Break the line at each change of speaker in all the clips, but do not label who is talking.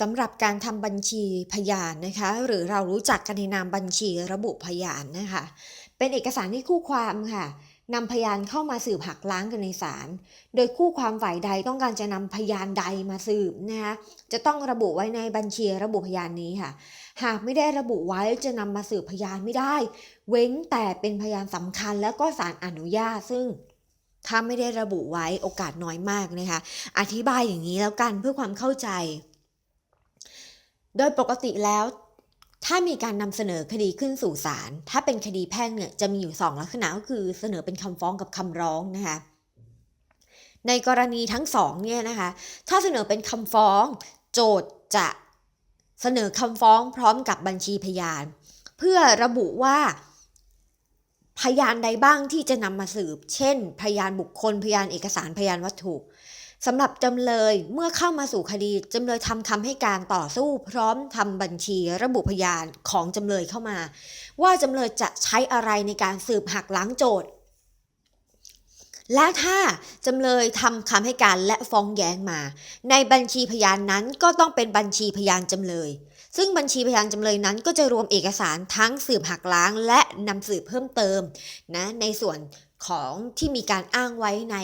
สำหรับการทำบัญชีพยานนะคะหรือเรารู้จักกันในนามบัญชีระบุพยานนะคะเป็นเอกสารที่คู่ความค่ะนำพยานเข้ามาสืบหักล้างกันในศาล โดยคู่ความฝ่ายใดต้องการจะนำพยานใดมาสืบนะคะจะต้องระบุไว้ในบัญชีระบุพยานนี้ค่ะ หากไม่ได้ระบุไว้จะนำมาสืบพยานไม่ได้ เว้นแต่เป็นพยานสำคัญแล้วก็ศาลอนุญาตซึ่งถ้าไม่ได้ระบุไว้โอกาสน้อยมากนะคะ อธิบายอย่างนี้แล้วกันเพื่อความเข้าใจ โดยปกติแล้ว ถ้ามีการนำเสนอคดีขึ้นสู่ศาลถ้าเป็นคดีแพ่งเนี่ยจะมีอยู่สองลักษณะก็คือเสนอเป็นคำฟ้องกับคำร้องนะคะในกรณีทั้งสองเนี่ยนะคะ ถ้าเสนอเป็นคำฟ้อง โจทย์จะเสนอคำฟ้องพร้อมกับบัญชีพยาน เพื่อระบุว่า พยานใดบ้างที่จะนำมาสืบ เช่น พยานบุคคล พยานเอกสาร พยานวัตถุ สำหรับจำเลยเมื่อเข้ามาสู่คดีจำเลยทำคำให้การต่อสู้ พร้อมทำบัญชีระบุพยานของจำเลยเข้ามา ว่าจำเลยจะใช้อะไรในการสืบหักล้างโจทย์ และถ้าจำเลยทำคำให้การและฟ้องแย้งมา ในบัญชีพยานนั้นก็ต้องเป็นบัญชีพยานจำเลย ซึ่งบัญชีพยานจำเลยนั้นก็จะรวมเอกสารทั้งสืบหักล้าง และนำสืบเพิ่มเติมนะในส่วน ของที่มีการอ้างไว้ใน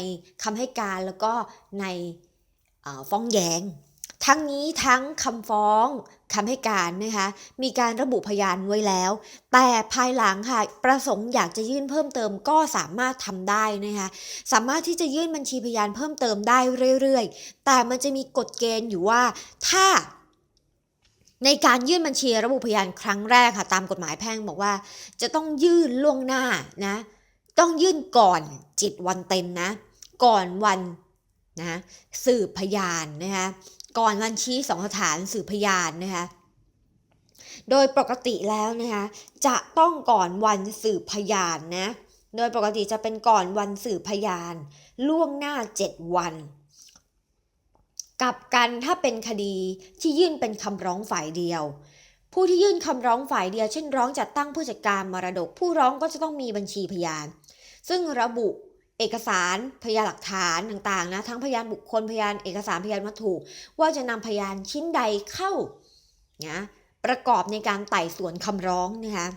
คำให้การแล้วก็ในฟ้องแย้ง ทั้งนี้ทั้งคำฟ้องคำให้การนะคะมีการระบุพยานไว้แล้ว แต่ภายหลังค่ะประสงค์อยากจะยื่นเพิ่มเติมก็สามารถทำได้นะคะสามารถที่จะยื่นบัญชีพยานเพิ่มเติมได้เรื่อยๆ แต่มันจะมีกฎเกณฑ์อยู่ว่าถ้าในการยื่นบัญชีระบุพยานครั้งแรกค่ะ ตามกฎหมายแพ่งบอกว่า จะต้องยื่นล่วงหน้านะ ต้องยื่นก่อนจิตวันเต็มนะ ก่อนวันนะสืบพยานนะคะก่อนวันชี้สองสถานสืบพยานนะคะโดยปกติแล้วนะคะจะต้องก่อนวันสืบพยานนะโดยปกติจะเป็นก่อนวันสืบพยาน ล่วงหน้า 7 วันกับกันถ้าเป็นคดีที่ยื่นเป็นคำร้องฝ่ายเดียว ผู้ที่ยื่นคำร้องฝ่ายเดียว เช่นร้องจัดตั้งผู้จัดการมรดก ผู้ร้องก็จะต้องมีบัญชีพยาน ซึ่งระบุเอกสารพยานหลักฐานต่างๆนะทั้งพยานบุคคลพยานเอกสารพยานวัตถุ ว่าจะนำพยานชิ้นใดเข้านะประกอบในการไต่สวนคำร้องนะคะ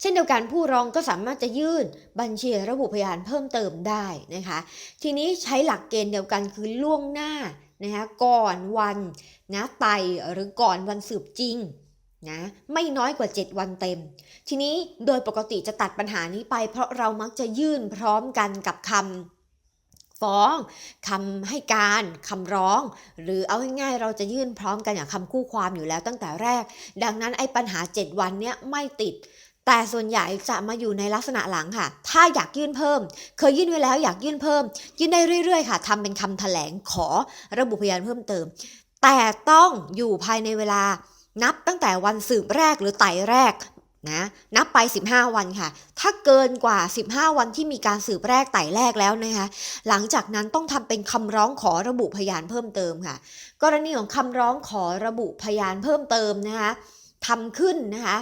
เช่นเดียวกันผู้ร้องก็สามารถจะยื่นบัญชีระบุพยานเพิ่มเติมได้นะคะทีนี้ใช้หลักเกณฑ์เดียวกันคือล่วงหน้านะคะก่อนวันนะไต่หรือก่อนวันสืบจริง นะไม่น้อยกว่า 7 วันเต็ม ทีนี้โดยปกติจะตัดปัญหานี้ไป เพราะเรามักจะยื่นพร้อมกันกับคำฟ้องคำให้การคำร้อง หรือเอาง่ายๆเราจะยื่นพร้อมกันอย่างคำคู่ความอยู่แล้วตั้งแต่แรก ดังนั้นไอ้ปัญหา 7 วันเนี้ยไม่ติด แต่ส่วนใหญ่จะมาอยู่ในลักษณะหลังค่ะ ถ้าอยากยื่นเพิ่ม เคยยื่นไว้แล้วอยากยื่นเพิ่ม ยื่นได้เรื่อยๆค่ะทำเป็นคำแถลงขอระบุพยานเพิ่มเติม แต่ต้องอยู่ภายในเวลา นับตั้งแต่วันสืบแรกหรือไต่แรกนะนับไป 15 วันค่ะ ถ้าเกินกว่า 15 วันที่มีการสืบแรกไต่แรกแล้วนะคะหลังจากนั้นต้องทำเป็นคำร้องขอระบุพยานเพิ่มเติมค่ะ กรณีของคำร้องขอระบุพยานเพิ่มเติมนะคะทำขึ้นนะคะ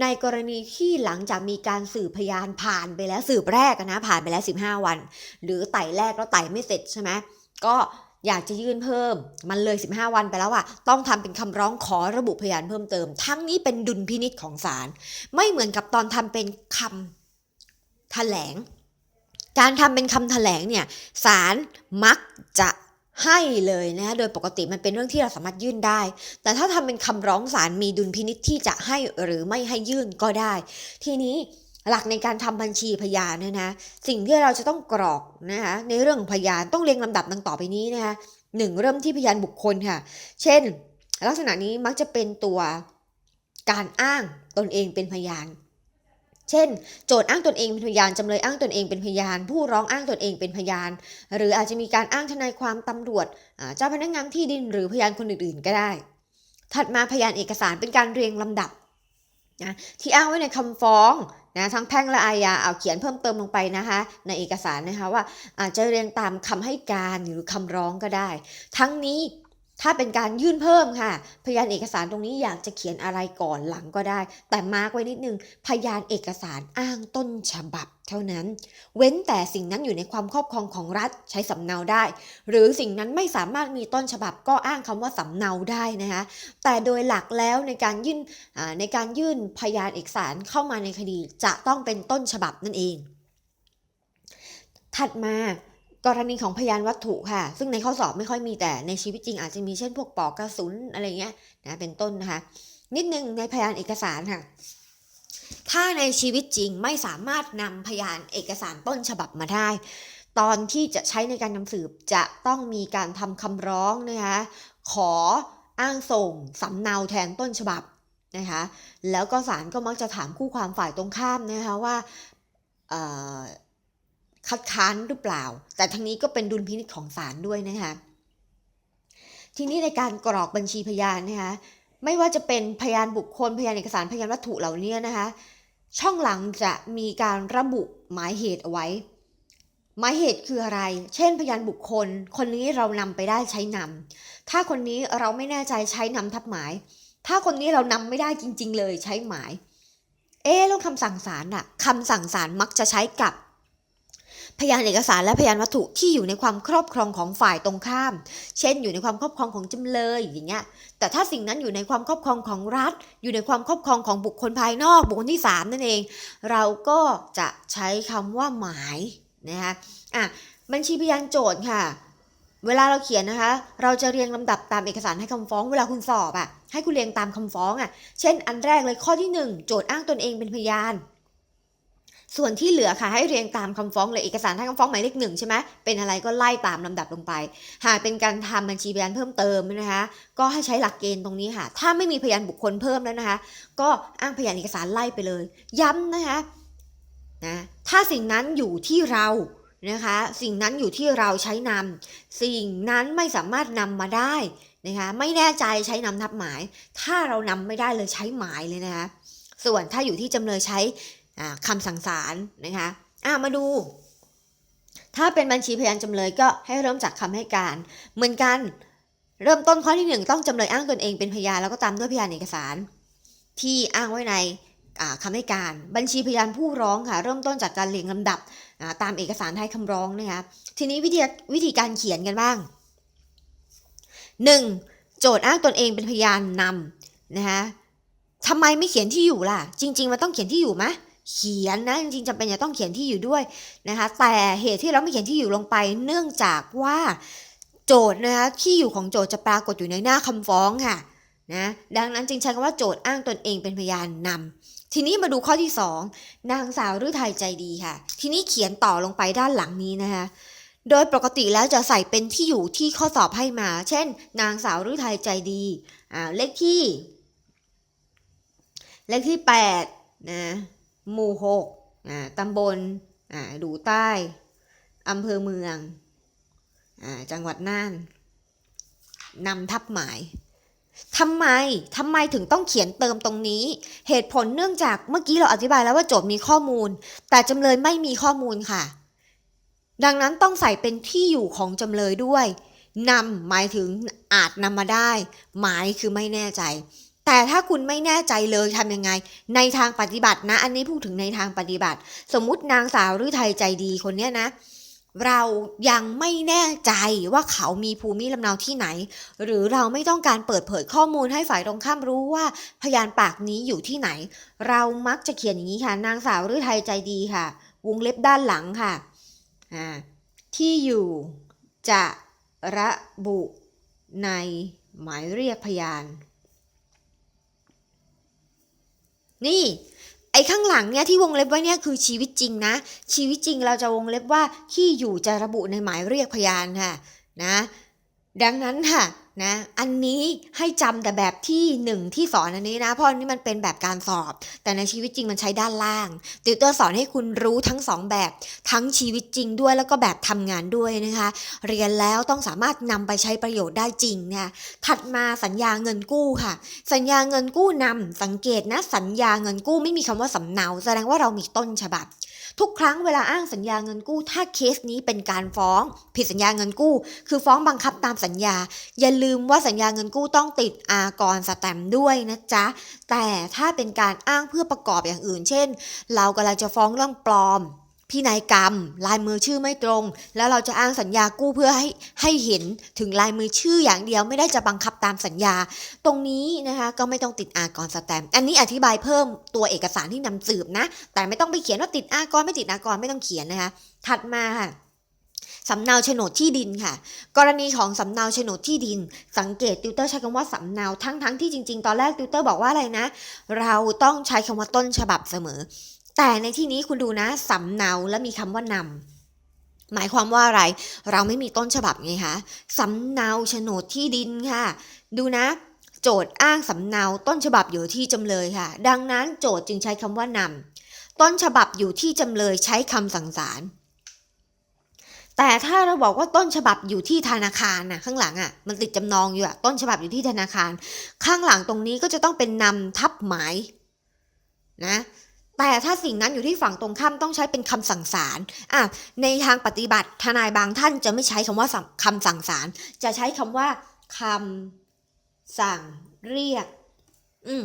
ในกรณีที่หลังจากมีการสืบพยานผ่านไปแล้วสืบแรกนะผ่านไปแล้ว 15 วัน หรือไต่แรกแล้วไต่ไม่เสร็จใช่ไหมก็ อยากจะยื่นเพิ่ม มันเลย 15 วันไปแล้วอะต้องทำเป็นคำร้องขอระบุพยานเพิ่มเติม ทั้งนี้เป็นดุลพินิษของศาลไม่เหมือนกับตอนทำเป็นคำแถลง การทำเป็นคำแถลงเนี่ยศาลมักจะให้เลยนะโดยปกติมันเป็นเรื่องที่เราสามารถยื่นได้ แต่ถ้าทำเป็นคำร้องศาลมีดุลพินิษที่จะให้หรือไม่ให้ยื่นก็ได้ ทีนี้ หลักในการทำบัญชีพยานเนี่ยนะ สิ่งที่เราจะต้องกรอกนะคะในเรื่องพยานต้องเรียงลำดับดังต่อไปนี้นะคะหนึ่งเริ่มที่พยานบุคคลค่ะ เช่น ลักษณะนี้มักจะเป็นตัวการอ้างตนเองเป็นพยาน เช่น โจทย์อ้างตนเองเป็นพยานจำเลยอ้างตนเองเป็นพยาน ผู้ร้องอ้างตนเองเป็นพยาน หรืออาจจะมีการอ้างทนายความตำรวจเจ้าพนักงานที่ดินหรือพยานคนอื่นๆ ก็ได้ ถัดมาพยานเอกสารเป็นการเรียงลำดับนะที่อ้างไว้ในคำฟ้อง นะทั้งแพ่งและอาญาเอาเขียนเพิ่มเติมลงไปนะคะ ในเอกสารนะคะว่าอาจจะเรียงตามคำให้การหรือคำร้องก็ได้ ทั้งนี้ ถ้าเป็นการยื่นเพิ่มค่ะ พยานเอกสารตรงนี้อยากจะเขียนอะไรก่อนหลังก็ได้ แต่มาร์กไว้นิดนึง พยานเอกสารอ้างต้นฉบับเท่านั้น เว้นแต่สิ่งนั้นอยู่ในความครอบครองของรัฐใช้สำเนาได้ หรือสิ่งนั้นไม่สามารถมีต้นฉบับก็อ้างคำว่าสำเนาได้นะคะ แต่โดยหลักแล้วในการยื่นในการยื่นพยานเอกสารเข้ามาในคดีจะต้องเป็นต้นฉบับนั่นเอง ถัดมา กรณีของพยานวัตถุค่ะ ซึ่งในข้อสอบไม่ค่อยมีแต่ในชีวิตจริงอาจจะมีเช่นพวกปอกกระสุนอะไรเงี้ยนะเป็นต้นนะคะ นิดนึงในพยานเอกสารค่ะ ถ้าในชีวิตจริงไม่สามารถนำพยานเอกสารต้นฉบับมาได้ ตอนที่จะใช้ในการนำสืบจะต้องมีการทำคำร้องนะคะขออ้างส่งสำเนาแทนต้นฉบับนะคะแล้วก็ศาลก็มักจะถามคู่ความฝ่ายตรงข้ามนะคะว่า คัดค้านหรือเปล่า แต่ทั้งนี้ก็เป็นดุลพินิจของศาลด้วยนะคะทีนี้ในการกรอกบัญชีพยานนะคะไม่ว่าจะเป็นพยานบุคคลพยานเอกสารพยานวัตถุเหล่านี้นะคะ ช่องหลังจะมีการระบุหมายเหตุเอาไว้ หมายเหตุคืออะไร เช่น พยานบุคคล คนนี้เรานำไปได้ใช้นำถ้าคนนี้เราไม่แน่ใจใช้นำทับหมาย ถ้าคนนี้เรานำไม่ได้จริง ๆ เลยใช้หมาย เอ๊ะแล้วคำสั่งศาลอะคำสั่งศาลมักจะใช้กับ พยานเอกสารและพยานวัตถุที่อยู่ในความครอบครองของฝ่ายตรงข้าม เช่น อยู่ในความครอบครองของจำเลยอย่างเงี้ย แต่ถ้าสิ่งนั้นอยู่ในความครอบครองของรัฐ อยู่ในความครอบครองของบุคคลภายนอก บุคคลที่สามนั่นเอง เราก็จะใช้คำว่าหมายนะคะอะบัญชีพยานโจทย์ค่ะ เวลาเราเขียนนะคะ เราจะเรียงลำดับตามเอกสารให้คำฟ้อง เวลาคุณสอบอะ ให้คุณเรียงตามคำฟ้องอะ เช่น อันแรกเลยข้อที่หนึ่งโจทย์อ้างตนเองเป็นพยาน ส่วนที่เหลือค่ะให้เรียงตามคำฟ้องเลยเอกสารให้คำฟ้องหมายเลขหนึ่งใช่ไหมเป็นอะไรก็ไล่ตามลำดับลงไป หากเป็นการทำบัญชีพยานเพิ่มเติมนะคะก็ให้ใช้หลักเกณฑ์ตรงนี้ค่ะ ถ้าไม่มีพยานบุคคลเพิ่มแล้วนะคะ ก็อ้างพยานเอกสารไล่ไปเลย ย้ำนะคะนะถ้าสิ่งนั้นอยู่ที่เรานะคะสิ่งนั้นอยู่ที่เราใช้นำสิ่งนั้นไม่สามารถนำมาได้นะคะไม่แน่ใจใช้นำทับหมาย ถ้าเรานำไม่ได้เลยใช้หมายเลยนะคะส่วนถ้าอยู่ที่จำเลยใช้ คำสั่งศาลนะคะอ่ามาดู ถ้าเป็นบัญชีพยานจำเลยก็ให้เริ่มจากคำให้การ เหมือนกันเริ่มต้นข้อที่หนึ่งต้องจำเลยอ้างตนเองเป็นพยานแล้วก็ตามด้วยพยานเอกสาร ที่อ้างไว้ในอ่าคำให้การ บัญชีพยานผู้ร้องค่ะ เริ่มต้นจากการเรียงลำดับตามเอกสารให้คำร้องนะคะทีนี้วิธีวิธีการเขียนกันบ้าง 1. โจทย์อ้างตนเองเป็นพยานนำนะคะทำไมไม่เขียนที่อยู่ล่ะ จริง ๆ มันต้องเขียนที่อยู่ไหม เขียนนะจริงๆจำเป็นจะต้องเขียนที่อยู่ด้วยนะคะ แต่เหตุที่เราไม่เขียนที่อยู่ลงไป เนื่องจากว่าโจทย์นะคะที่อยู่ของโจทย์จะปรากฏอยู่ในหน้าคำฟ้องค่ะนะดังนั้นจึงใช้คำว่าโจทย์อ้างตนเองเป็นพยานนำทีนี้มาดูข้อที่ 2 นางสาวฤทัยใจดีค่ะ ทีนี้เขียนต่อลงไปด้านหลังนี้นะคะโดยปกติแล้วจะใส่เป็นที่อยู่ที่ข้อสอบให้มา เช่น นางสาวฤทัยใจดีอ่าเลขที่ เลขที่8นะ หมู่6อ่าตำบลดูใต้อำเภอเมืองอจังหวัดน่านนำทับหมายทำไมทำไมถึงต้องเขียนเติมตรงนี้ เหตุผลเนื่องจากเมื่อกี้เราอธิบายแล้วว่าโจทย์มีข้อมูล แต่จำเลยไม่มีข้อมูลค่ะ ดังนั้นต้องใส่เป็นที่อยู่ของจำเลยด้วยนำหมายถึงอาจนำมาได้ หมายคือไม่แน่ใจ แต่ถ้าคุณไม่แน่ใจเลยทำยังไง ในทางปฏิบัตินะ อันนี้พูดถึงในทางปฏิบัติ สมมุตินางสาวฤทัยใจดีคนเนี้ยนะ เรายังไม่แน่ใจว่าเขามีภูมิลำเนาที่ไหน หรือเราไม่ต้องการเปิดเผยข้อมูลให้ฝ่ายตรงข้ามรู้ว่าพยานปากนี้อยู่ที่ไหน เรามักจะเขียนอย่างนี้ค่ะ นางสาวฤทัยใจดีค่ะ วงเล็บด้านหลังค่ะอ่าที่อยู่จะระบุในหมายเรียกพยาน นี่ ไอ้ข้างหลังเนี่ยที่วงเล็บไว้เนี่ยคือชีวิตจริงนะ ชีวิตจริงเราจะวงเล็บว่าที่อยู่จะระบุในหมายเรียกพยานค่ะนะ ดังนั้นค่ะ นะอันนี้ให้จำแต่แบบที่หนึ่งที่สอนอันนี้นะเพราะอันนี้มันเป็นแบบการสอบ แต่ในชีวิตจริงมันใช้ด้านล่างติวเตอร์สอนให้คุณรู้ทั้งสองแบบทั้งชีวิตจริงด้วยแล้วก็แบบทำงานด้วยนะคะเรียนแล้วต้องสามารถนำไปใช้ประโยชน์ได้จริงนี่ยถัดมาสัญญาเงินกู้ค่ะ สัญญาเงินกู้นำสังเกตนะสัญญาเงินกู้ไม่มีคำว่าสำเนา แสดงว่าเรามีต้นฉบับ ทุกครั้งเวลาอ้างสัญญาเงินกู้ ถ้าเคสนี้เป็นการฟ้อง ผิดสัญญาเงินกู้ คือฟ้องบังคับตามสัญญา อย่าลืมว่าสัญญาเงินกู้ต้องติดอากรสแตมด้วยนะจ๊ะ แต่ถ้าเป็นการอ้างเพื่อประกอบอย่างอื่น เช่น เรากำลังจะฟ้องเรื่องปลอม พินัยกรรม ลายมือชื่อไม่ตรง แล้วเราจะอ้างสัญญากู้เพื่อให้ให้เห็นถึงลายมือชื่ออย่างเดียวไม่ได้จะบังคับตามสัญญา ตรงนี้นะคะก็ไม่ต้องติดอากรสแตมป์อันนี้อธิบายเพิ่มตัวเอกสารที่นำสืบนะ แต่ไม่ต้องไปเขียนว่าติดอากรไม่ติดอากรไม่ต้องเขียนนะคะ ถัดมาค่ะสำเนาโฉนดที่ดินค่ะ กรณีของสำเนาโฉนดที่ดิน สังเกตติวเตอร์ใช้คำว่าสำเนาทั้งทั้งที่จริง ๆ ตอนแรกติวเตอร์บอกว่าอะไรนะ เราต้องใช้คำว่าต้นฉบับเสมอ แต่ในที่นี้คุณดูนะสำเนาและมีคำว่านำหมายความว่าอะไร เราไม่มีต้นฉบับไงคะสำเนาโฉนดที่ดินค่ะ ดูนะ โจทย์อ้างสำเนาต้นฉบับอยู่ที่จำเลยค่ะ ดังนั้นโจทย์จึงใช้คำว่านำต้นฉบับอยู่ที่จำเลยใช้คำสั่งศาลแต่ถ้าเราบอกว่าต้นฉบับอยู่ที่ธนาคารนะข้างหลังอะมันติดจำนองอยู่อะต้นฉบับอยู่ที่ธนาคาร ข้างหลังตรงนี้ก็จะต้องเป็นนำทับหมายนะ แต่ถ้าสิ่งนั้นอยู่ที่ฝั่งตรงข้ามต้องใช้เป็นคำสั่งศาลอะในทางปฏิบัติทนายบางท่านจะไม่ใช้คำว่าสั่งคำสั่งศาลจะใช้คำว่าคำสั่งเรียก อืม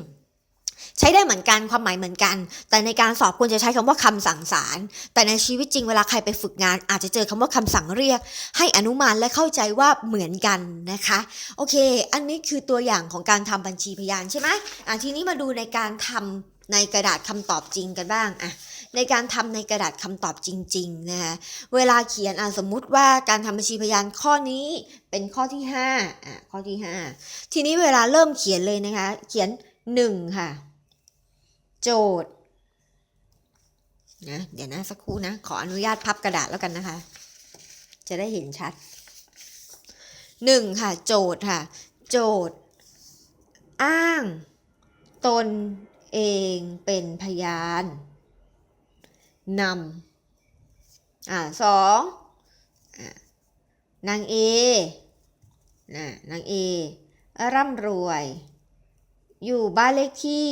ใช้ได้เหมือนกันความหมายเหมือนกัน แต่ในการสอบควรจะใช้คำว่าคำสั่งศาลแต่ในชีวิตจริงเวลาใครไปฝึกงาน อาจจะเจอคำว่าคำสั่งเรียก ให้อนุมานและเข้าใจว่าเหมือนกันนะคะ โอเค อันนี้คือตัวอย่างของการทำบัญชีพยานใช่ไหมอะทีนี้มาดูในการทำ ในกระดาษคำตอบจริงกันบ้างอะในการทำในกระดาษคำตอบจริงๆนะคะเวลาเขียนอะสมมุติว่าการทำบัญชีพยานข้อนี้เป็นข้อที่5อะข้อที่ 5 ทีนี้เวลาเริ่มเขียนเลยนะคะ เขียน 1 ค่ะ โจทย์นะเดี๋ยวนะสักครู่นะ ขออนุญาตพับกระดาษแล้วกันนะคะ จะได้เห็นชัด 1 ค่ะ โจทย์ค่ะ โจทย์ อ้าง ตน เองเป็นพยานนำอ่าสองนางเอนะนางเอร่ำรวย อยู่บ้านเลขที่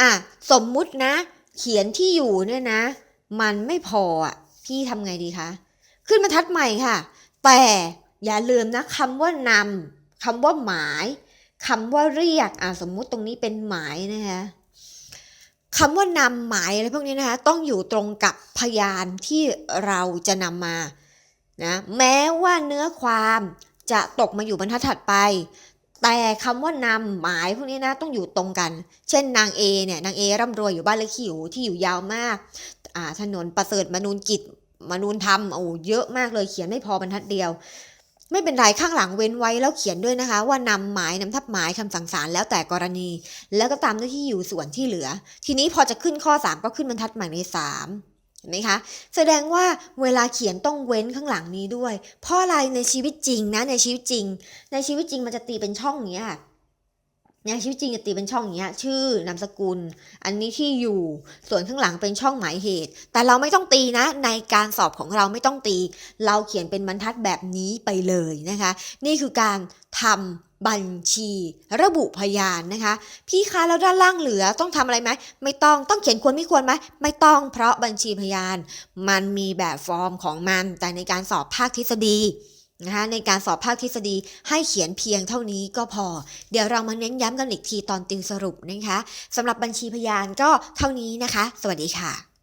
อะสมมุตินะ เขียนที่อยู่เนี่ยนะ มันไม่พออะพี่ทำไงดีคะขึ้นมาทัดใหม่ค่ะ แต่อย่าลืมนะคำว่านำคำว่าหมายคำว่าเรียกอะสมมุติตรงนี้เป็นหมายนะคะ คำว่านำหมายอะไรพวกนี้นะคะต้องอยู่ตรงกับพยานที่เราจะนำมานะแม้ว่าเนื้อความจะตกมาอยู่บรรทัดถัดไป แต่คำว่านำหมายพวกนี้นะต้องอยู่ตรงกัน เช่นนางเอเนี่ยนางเอร่ำรวยอยู่บ้านเลขที่อยู่ที่อยู่ยาวมากอ่าถนนประเสริฐมนูนกิจมนูนธรรมโอ้เยอะมากเลยเขียนไม่พอบรรทัดเดียว ไม่เป็นไรข้างหลังเว้นไว้แล้วเขียนด้วยนะคะ ว่านำหมายนำทับหมายคำสั่งศาลแล้วแต่กรณี แล้วก็ตามด้วยที่อยู่ส่วนที่เหลือ ทีนี้พอจะขึ้นข้อ 3 ก็ขึ้นบรรทัดหมายใน3เห็นไหมคะ แสดงว่าเวลาเขียนต้องเว้นข้างหลังนี้ด้วย เพราะอะไรในชีวิตจริงนะในชีวิตจริง ในชีวิตจริงมันจะตีเป็นช่องอย่างเงี้ย ในชีวิตจริงจะตีเป็นช่องอย่างเงี้ย ชื่อนามสกุล อันนี้ที่อยู่ส่วนข้างหลังเป็นช่องหมายเหตุ แต่เราไม่ต้องตีนะ ในการสอบของเราไม่ต้องตี เราเขียนเป็นบรรทัดแบบนี้ไปเลยนะคะ นี่คือการทำบัญชี ระบุพยานนะคะ พี่คะแล้วด้านล่างเหลือต้องทำอะไรไหมไม่ต้องต้องเขียนควรไม่ควรไหมไม่ต้องเพราะบัญชีพยาน มันมีแบบฟอร์มของมันแต่ในการสอบภาคทฤษฎี นะคะในการสอบภาคทฤษฎีให้เขียนเพียงเท่านี้ก็พอ เดี๋ยวเรามาเน้นย้ำกันอีกทีตอนติวสรุปนะคะสำหรับบัญชีพยานก็เท่านี้นะคะ สวัสดีค่ะ